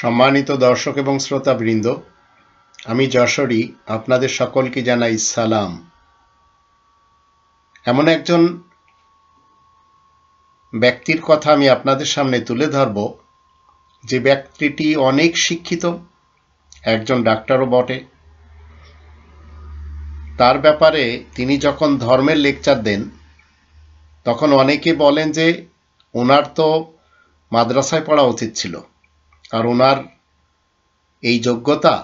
সম্মানিত দর্শক এবং শ্রোতাবৃন্দ, আমি যশোরী, আপনাদের সকলকে জানাই সালাম। এমন একজন ব্যক্তির কথা আমি আপনাদের সামনে তুলে ধরব, যে ব্যক্তিটি অনেক শিক্ষিত, একজন ডাক্তারও বটে। তার ব্যাপারে তিনি যখন ধর্মের লেকচার দেন, তখন অনেকে বলেন যে, ওনার তো মাদ্রাসায় পড়া উচিত ছিল। আর ওনার এই যোগ্যতা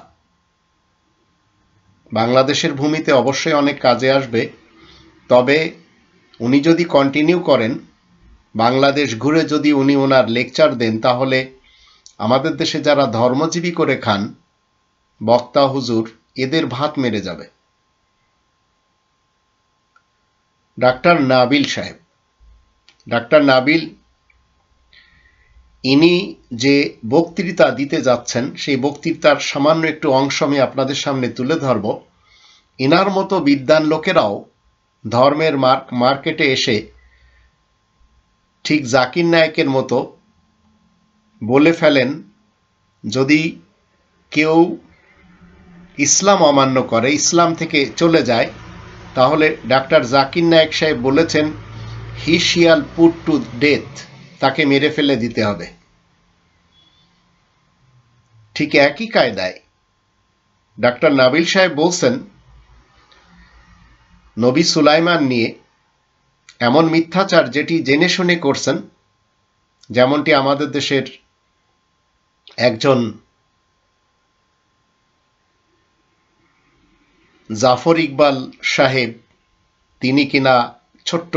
বাংলাদেশের ভূমিতে অবশ্যই অনেক কাজে আসবে। তবে উনি যদি কন্টিনিউ করেন, বাংলাদেশ ঘুরে যদি উনি ওনার লেকচার দেন, তাহলে আমাদের দেশে যারা ধর্মজীবী করে খান, বক্তা, হুজুর, এদের ভাত মেরে যাবে। ডাক্তার নাবিল সাহেব, ডাক্তার নাবিল ইনি যে বক্তৃতা দিতে যাচ্ছেন, সেই বক্তৃতার সামান্য একটু অংশ আমি আপনাদের সামনে তুলে ধরব। ইনার মতো বিদ্যান লোকেরাও ধর্মের মার্ক মার্কেটে এসে ঠিক জাকির নায়কের মতো বলে ফেলেন, যদি কেউ ইসলাম অমান্য করে, ইসলাম থেকে চলে যায়, তাহলে ডাক্তার জাকির নায়ক সাহেব বলেছেন হি শিয়াল পুট টু ডেথ তাকে মেরে ফেলে দিতে হবে। ঠিক একই কায়দায়। ডাক্তার নাবিল সাহেব বলছেন, নবী সুলাইমান নিয়ে এমন মিথ্যাচার যেটি জেনে শুনে করছেন, যেমনটি আমাদের দেশের একজন জাফর ইকবাল সাহেব, তিনি কিনা ছোট্ট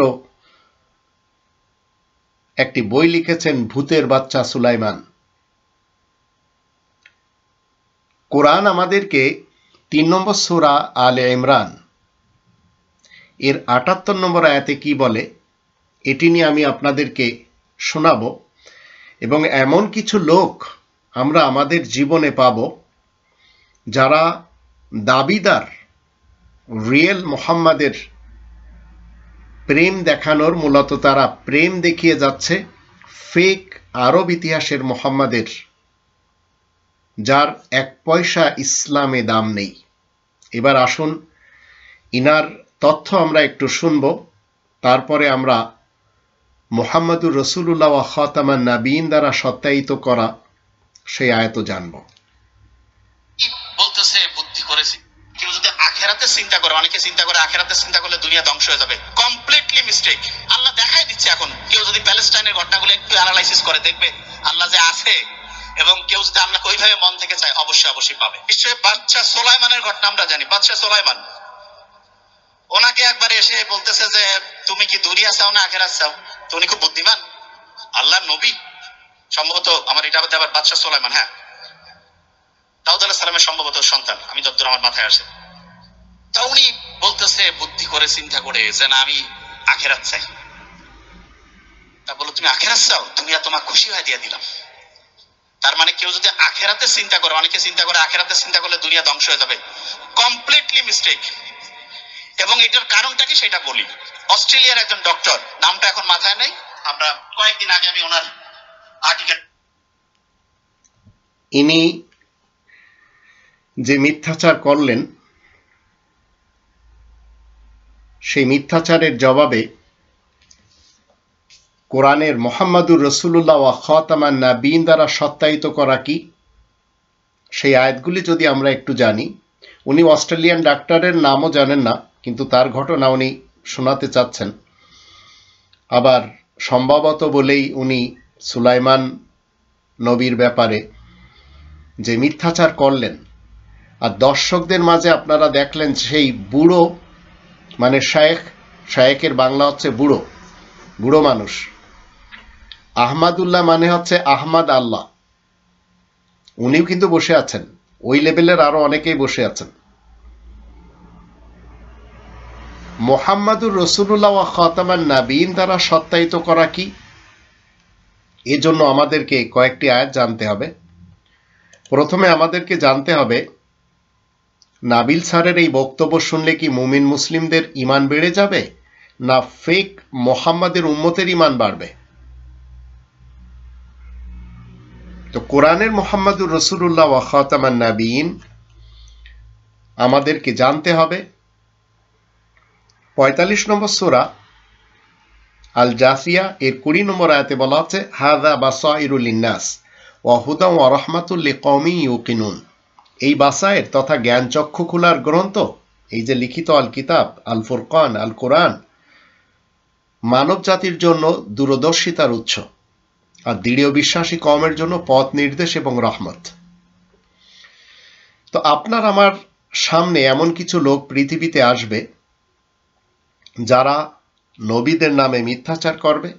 একটি বই লিখেছেন, ভূতের বাচ্চা সুলাইমান। কোরআন আমাদেরকে তিন নম্বর সুরা আলে ইমরান এর আটাত্তর নম্বর আয়াতে কি বলে, এটি নিয়ে আমি আপনাদেরকে শোনাব এবং এমন কিছু লোক আমরা আমাদের জীবনে পাব যারা দাবিদার, রিয়েল মোহাম্মদের প্রেম দেখানোর মূলত তারা প্রেম দেখিয়ে যাচ্ছে, ফেক আরব ইতিহাসের মোহাম্মদের যার এক পয়সা ইসলামে দাম নেই। এবার আসুন, ইনার তথ্য আমরা একটু শুনব। তারপরে আমরা মোহাম্মদুর রসুল্লাহ খতামান নাবিন দ্বারা সত্যায়িত করা সেই আয়ত জানব। বলতেছে, বুদ্ধি করেছি। কেউ যদি আখেরাতে চিন্তা করে, অনেকে চিন্তা করে আখেরাতে চিন্তা করলে দুনিয়া ধ্বংস হয়ে যাবে। কমপ্লিটলি মিস্টেক আল্লাহ দেখাই দিচ্ছে এখন, কেউ যদি প্যালেস্টাইনের ঘটনাগুলো একটু অ্যানালাইসিস করে, দেখবে আল্লাহ যে আছে এবং কেউ যদি আল্লাহ ওইভাবে মন থেকে চায়, অবশ্যই অবশ্যই পাবে। নিশ্চয়ই বাচ্চা সোলাইমানের ঘটনা আমরা জানি। বাচ্চা সোলাইমান। ওনাকে একবার এসে বলতেছে যে, তুমি কি দুনিয়া চাও না আখেরাত চাও? তো উনি খুব বুদ্ধিমান। আল্লাহ নবী। সম্ভবত আমার এটা আবার বাদশাহ সোলাইমান হ্যাঁ। দাউদ আলাহ সালামের সম্ভবত সন্তান। আমি যতদূর আমার মাথায় আসে। তা উনি বলতেছে, বুদ্ধি করে, চিন্তা করে যে, না, আমি আখেরাত চাই। তা বলো তুমি আখেরাত চাও? তুমি আর তোমার খুশি হয়ে দিয়ে দিলাম। তার মানে কেউ যদি আখেরাতে চিন্তা করে, অনেকে চিন্তা করে আখেরাতে চিন্তা করলে দুনিয়া ধ্বংস হয়ে যাবে। কমপ্লিটলি মিস্টেক এবং এটার কারণটা কি সেটা বলি। অস্ট্রেলিয়ার একজন ডক্টর নামটা এখন মাথায় নেই। আমরা কয়েকদিন আগে আমি ওনার আর্টিকেল ইনি যে মিথ্যাচার করলেন, সেই মিথ্যাচারের জবাবে কোরআনের মোহাম্মদুর রসুল্লাহ ওয়া খতামান নাবিন দ্বারা সত্যায়িত করা কি? সেই আয়াতগুলি যদি আমরা একটু জানি, উনি অস্ট্রেলিয়ান ডাক্তারের নামও জানেন না, কিন্তু তার ঘটনা উনি শোনাতে চাচ্ছেন। আবার সম্ভবত বলেই উনি সুলাইমান নবীর ব্যাপারে যে মিথ্যাচার করলেন, আর দর্শকদের মাঝে আপনারা দেখলেন সেই বুড়ো মানে শায়েখ শায়েকের বাংলা হচ্ছে বুড়ো বুড়ো মানুষ। আহমাদুল্লাহ মানে হচ্ছে আহমাদ আল্লাহ। উনিও কিন্তু বসে আছেন। ওই লেভেলের আরও অনেকেই বসে আছেন। মোহাম্মদুর রসুল্লাহ খতামান নাবিন দ্বারা সত্যায়িত করা কি? এজন্য আমাদেরকে কয়েকটি আয়াত জানতে হবে। প্রথমে আমাদেরকে জানতে হবে, নাবিল স্যারের এই বক্তব্য শুনলে কি মুমিন মুসলিমদের ইমান বেড়ে যাবে? না ফেক মোহাম্মদের উম্মতের ইমান বাড়বে? তো কোরআনের মোহাম্মদুর রসুল্লাহ ওয়া খাতামান নাবিন আমাদেরকে জানতে হবে। পঁয়তাল্লিশ নম্বর সোরা আল জাসিয়া এর কুড়ি নম্বর আয়াতে বলা হচ্ছে হাদা বাসাইরুল ইন্নাস ওয়া হুদা ওয়া রহমাতুল্লি কৌমি ইউকিনুন। এই বাসায়ের তথা জ্ঞান চক্ষু খোলার গ্রন্থ, এই যে লিখিত আল কিতাব আল ফুরকান আল কোরআন মানব জাতির জন্য দূরদর্শিতার উৎস। আর দৃঢ় বিশ্বাসী কমের জন্য পথ নির্দেশ এবং রহমত। তো আপনার আমার সামনে এমন কিছু লোক পৃথিবীতে আসবে, যারা নবীদের নামে মিথ্যাচার করবে,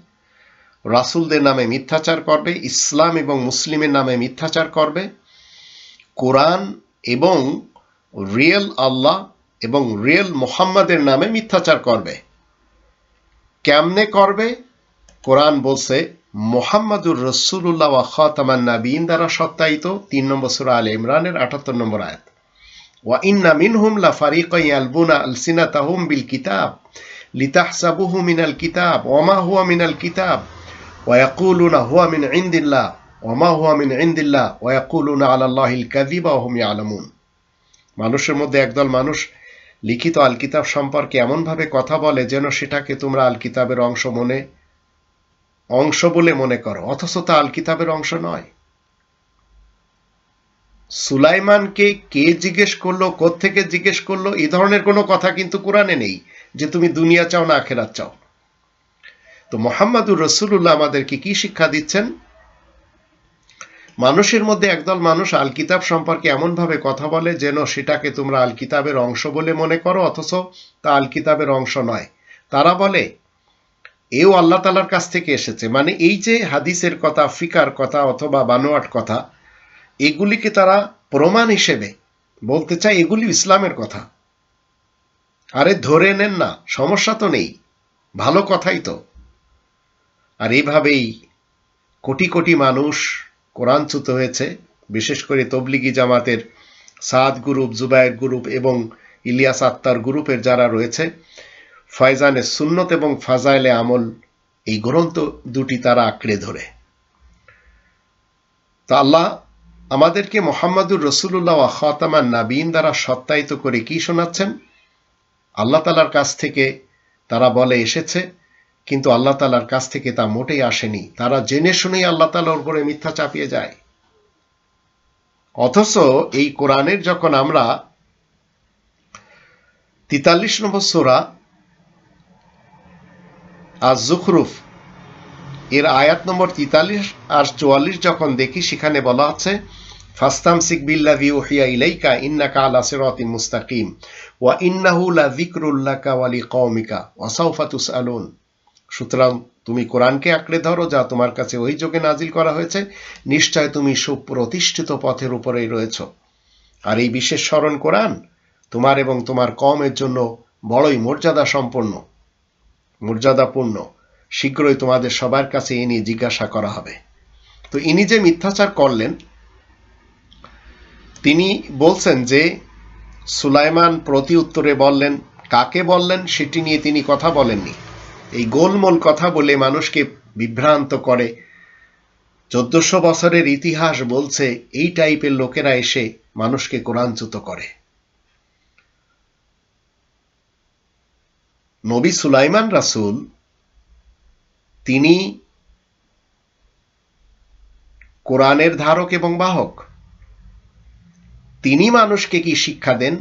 রাসুলদের নামে মিথ্যাচার করবে, ইসলাম এবং মুসলিমের নামে মিথ্যাচার করবে, কোরআন এবং রিয়েল আল্লাহ এবং রিয়েল মোহাম্মদের নামে মিথ্যাচার করবে। কেমনে করবে? কোরআন বলছে মোহাম্মদুর রসুল্লাহ ওয়া খাতামান নাবিন দ্বারা সত্যায়িত তিন নম্বর সুরা আল ইমরানের আটাত্তর নম্বর আয়াত। ওয়া ইন্না মিনহুম লা ফারিকান ইয়ালবুনা আলসিনাতাহুম বিল কিতাব লিতাহসাবুহু মিনাল কিতাব ওমা হুয়া মিনাল কিতাব ওয়া ইয়াকুলুনা হুয়া মিন ইনদিল্লাহ ওমা হুয়া মিন ইনদিল্লাহ ওয়া ইয়াকুলুনা আলা আল্লাহিল কাযিবা ওয়া হুম ইয়ালামুন। মানুষের মধ্যে একদল মানুষ লিখিত আল কিতাব সম্পর্কে এমনভাবে কথা বলে যেন সেটাকে তোমরা আল কিতাবের অংশ মনে অংশ বলে মনে করো, অথচ তা আল কিতাবের অংশ নয়। সুলাইমানকে কে জিজ্ঞেস করল থেকে জিজ্ঞেস করল এই ধরনের কোনো কথা কিন্তু কোরআনে নেই, যে তুমি দুনিয়া চাও না আখেরাত চাও। তো মোহাম্মদুর রসুল্লাহ আমাদেরকে কি শিক্ষা দিচ্ছেন? মানুষের মধ্যে একদল মানুষ আল কিতাব সম্পর্কে এমনভাবে কথা বলে যেন সেটাকে তোমরা আল কিতাবের অংশ বলে মনে করো, অথচ তা আল কিতাবের অংশ নয়। তারা বলে এও আল্লাহ তালার কাছ থেকে এসেছে। মানে এই যে হাদিসের কথা, ফিকার কথা অথবা বানোয়াট কথা, এগুলিকে তারা প্রমাণ হিসেবে বলতে চায়, এগুলি ইসলামের কথা। আরে ধরে নেন না, সমস্যা তো নেই, ভালো কথাই তো। আর এইভাবেই কোটি কোটি মানুষ কোরআনচ্যুত হয়েছে, বিশেষ করে তবলিগি জামাতের সাদ গ্রুপ, জুবায়ের গ্রুপ এবং ইলিয়াস আত্মার গ্রুপের যারা রয়েছে ফয়জানে সুন্নত এবং ফাজাইলে আমল, এই গ্রন্থ দুটি তারা আঁকড়ে ধরে। তা আল্লাহ আমাদেরকে মোহাম্মদুর রসুল্লাহ খাতামান নাবিন দ্বারা সত্যায়িত করে কি শোনাচ্ছেন? আল্লাহ তালার কাছ থেকে তারা বলে এসেছে, কিন্তু আল্লাহ তালার কাছ থেকে তা মোটেই আসেনি। তারা জেনে শুনেই আল্লাহ তালার উপরে মিথ্যা চাপিয়ে যায়। অথচ এই কোরআনের যখন আমরা তিতাল্লিশ নম্বর সোরা আর জুখরুফ এর আয়াত নম্বর তিতাল্লিশ আর চুয়াল্লিশ যখন দেখি, সেখানে বলা আছে, ফাস্তামসিক বিল্লাযী উহিয়া ইলাইকা, ইন্নাকা মুস্তাকিম, ওয়া ইন্নাহু লাযিকরুল্লাকা ওয়া লিকাওমিকা, ওয়া সাওফা তুসআলুন। সুতরাং তুমি কোরআনকে আঁকড়ে ধরো, যা তোমার কাছে ওই যোগে নাজিল করা হয়েছে, নিশ্চয় তুমি সুপ্রতিষ্ঠিত পথের উপরেই রয়েছ। আর এই বিশেষ স্মরণ কোরআন তোমার এবং তোমার কমের জন্য বড়ই মর্যাদা সম্পন্ন মর্যাদাপূর্ণ, শীঘ্রই তোমাদের সবার কাছে এ নিয়ে জিজ্ঞাসা করা হবে। তো ইনি যে মিথ্যাচার করলেন, তিনি বলছেন যে, সুলাইমান প্রতি উত্তরে বললেন, কাকে বললেন সেটি নিয়ে তিনি কথা বলেননি। এই গোলমোল কথা বলে মানুষকে বিভ্রান্ত করে। চোদ্দশো বছরের ইতিহাস বলছে, এই টাইপের লোকেরা এসে মানুষকে কোরআনচ্যুত করে। নবী সুলাইমান রাসুল, তিনি কোরআনের ধারক এবং বাহক। তিনি মানুষকে কি শিক্ষা দেন?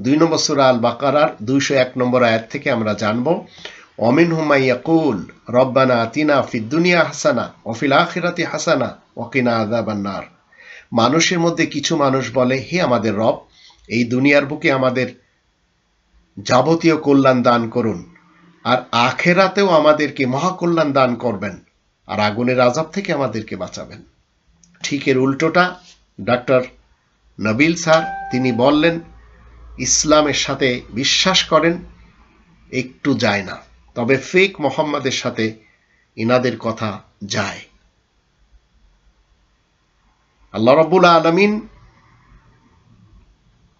দুই নম্বর সুরা আল বাকারার দুইশো এক নম্বর আয়াত থেকে আমরা জানব অমিন হুমাইয়াকুল রব্বানা আতিনা ফিদ্দুনিয়া হাসানা অফিল আখিরাতি হাসানা ওকিনা আদাবান্নার মানুষের মধ্যে কিছু মানুষ বলে, হে আমাদের রব, এই দুনিয়ার বুকে আমাদের যাবতীয় কল্যাণ দান করুন, আর আখেরাতেও আমাদেরকে মহাকল্যাণ দান করবেন, আর আগুনের আজাব থেকে আমাদেরকে বাঁচাবেন। ঠিক এর উল্টোটা, ডাক্তার নবিল স্যার, তিনি বললেন, ইসলামের সাথে বিশ্বাস করেন, একটু যায় না, তবে ফেক মোহাম্মদের সাথে ইনাদের কথা যায়। আল্লাহ রব্বুল আলমিন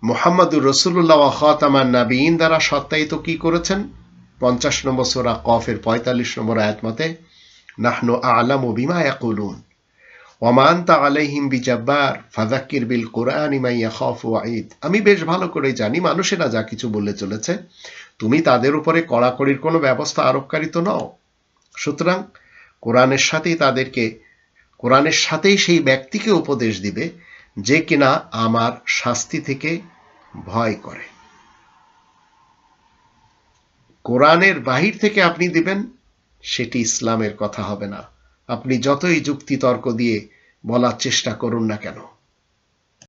মোহাম্মদুর রসুল্লাহ খাতামান নাবিন দ্বারা সত্যায়িত কি করেছেন? পঞ্চাশ নম্বর সোরা কফের পঁয়তাল্লিশ নম্বর আয়াত মতে, নাহনু আলাম বিমা ইয়াকুলুন। ওমান আলাইহিম বিজাব্বার ফাজাক্কির বিল কোরআন ইমাইয়া খফ ওয়াঈদ। আমি বেশ ভালো করে জানি, মানুষেরা যা কিছু বলে চলেছে, তুমি তাদের উপরে কড়াকড়ির কোনো ব্যবস্থা আরোপকারী তো নও। সুতরাং কোরআনের সাথেই তাদেরকে, কোরআনের সাথেই সেই ব্যক্তিকে উপদেশ দিবে, যে কিনা আমার শাস্তি থেকে ভয় করে। কোরআনের বাহির থেকে আপনি দিবেন, সেটি ইসলামের কথা হবে না। আপনি যতই যুক্তি তর্ক দিয়ে বলার চেষ্টা করুন না কেন।